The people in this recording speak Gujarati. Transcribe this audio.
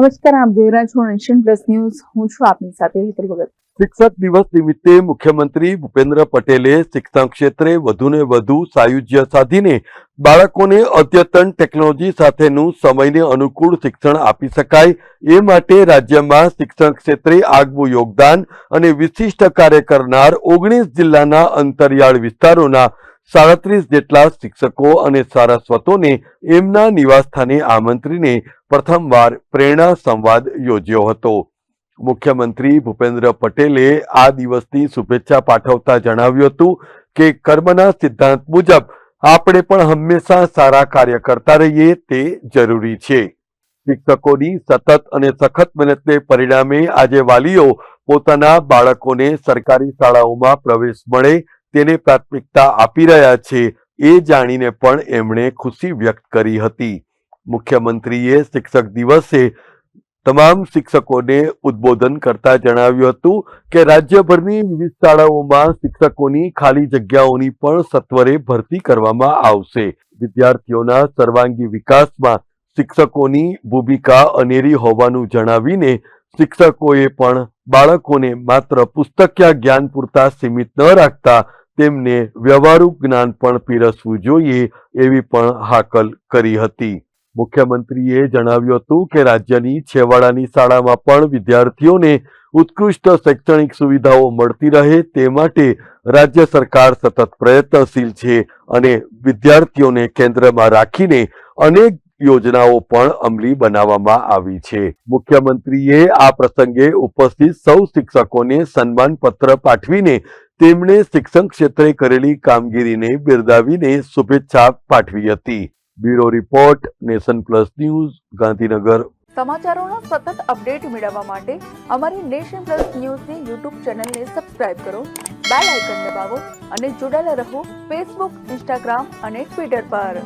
નમસ્કાર, આપ જોઈ રહ્યા છો નેશન પ્લસ ન્યૂઝ હું છું આપની સાથે હેતલ ભગત. શિક્ષક દિવસ નિમિત્તે મુખ્યમંત્રી ભૂપેન્દ્ર પટેલે શિક્ષણ ક્ષેત્રે વધુને વધુ સાયુજ્ય સાધીને બાળકોને અદ્યતન ટેકનોલોજી સાથેનું સમયને અનુકૂળ શિક્ષણ આપી શકાય. એ માટે રાજ્યમાં શિક્ષણ ક્ષેત્રે આગવું યોગદાન અને વિશિષ્ટ કાર્ય કરનાર ઓગણીસ જિલ્લાના અંતરિયાળ વિસ્તારોના સાડત્રીસ જેટલા શિક્ષકો અને સારસ્વતોને એમના નિવાસસ્થાને આમંત્રીને પ્રથમવાર પ્રેરણા સંવાદ યોજ્યો હતો. મુખ્યમંત્રી ભૂપેન્દ્ર પટેલે આ દિવસની શુભેચ્છા પાઠવતા જણાવ્યું હતું કે કર્મના સિદ્ધાંત મુજબ આપણે પણ હંમેશા સારા કાર્ય કરતા રહીએ તે જરૂરી છે. શિક્ષકોની સતત અને સખત મહેનતને પરિણામે આજે વાલીઓ પોતાના બાળકોને સરકારી શાળાઓમાં પ્રવેશ મળે તેને પ્રાથમિકતા આપી રહ્યા છે એ જાણીને પણ એમણે ખુશી વ્યક્ત કરી હતી. મુખ્યમંત્રીએ શિક્ષક દિવસે તમામ શિક્ષકોને ઉદ્બોધન કરતા જણાવ્યું હતું કે રાજ્યભરની વિવિધ શાળાઓમાં શિક્ષકોની ખાલી જગ્યાઓની પણ સત્વરે ભરતી કરવામાં આવશે. વિદ્યાર્થીઓના સર્વાંગી વિકાસમાં શિક્ષકોની ભૂમિકા અનેરી હોવાનું જણાવીને શિક્ષકોએ પણ બાળકોને માત્ર પુસ્તકીય જ્ઞાન પૂરતા સીમિત ન રાખતા તેમને વ્યવહારુ જ્ઞાન પણ પીરસવું જોઈએ એવી પણ હાકલ કરી હતી. મુખ્યમંત્રીએ જણાવ્યું હતું કે રાજ્યની છેવાડાની શાળામાં પણ વિદ્યાર્થીઓને ઉત્કૃષ્ટ શૈક્ષણિક સુવિધાઓ મળતી રહે તે માટે રાજ્ય સરકાર સતત પ્રયત્નશીલ છે અને વિદ્યાર્થીઓને કેન્દ્રમાં રાખીને અનેક યોજનાઓ પણ અમલી બનાવવામાં આવી છે. મુખ્યમંત્રીએ આ પ્રસંગે ઉપસ્થિત સૌ શિક્ષકોને સન્માન પત્ર પાઠવીને તેમણે શિક્ષણ ક્ષેત્રે કરેલી કામગીરીને બિરદાવીને શુભેચ્છા પાઠવી હતી. Bureau report, Nation Plus News, Gandhinagar. સમાચારોના સતત અપડેટ મેળવવા માટે અમારી નેશન પ્લસ ન્યૂઝની યુટ્યુબ ચેનલને સબસ્ક્રાઇબ કરો, બેલ આઇકન દબાવો અને જોડાયેલા રહો ફેસબુક, ઇન્સ્ટાગ્રામ અને ટ્વિટર પર.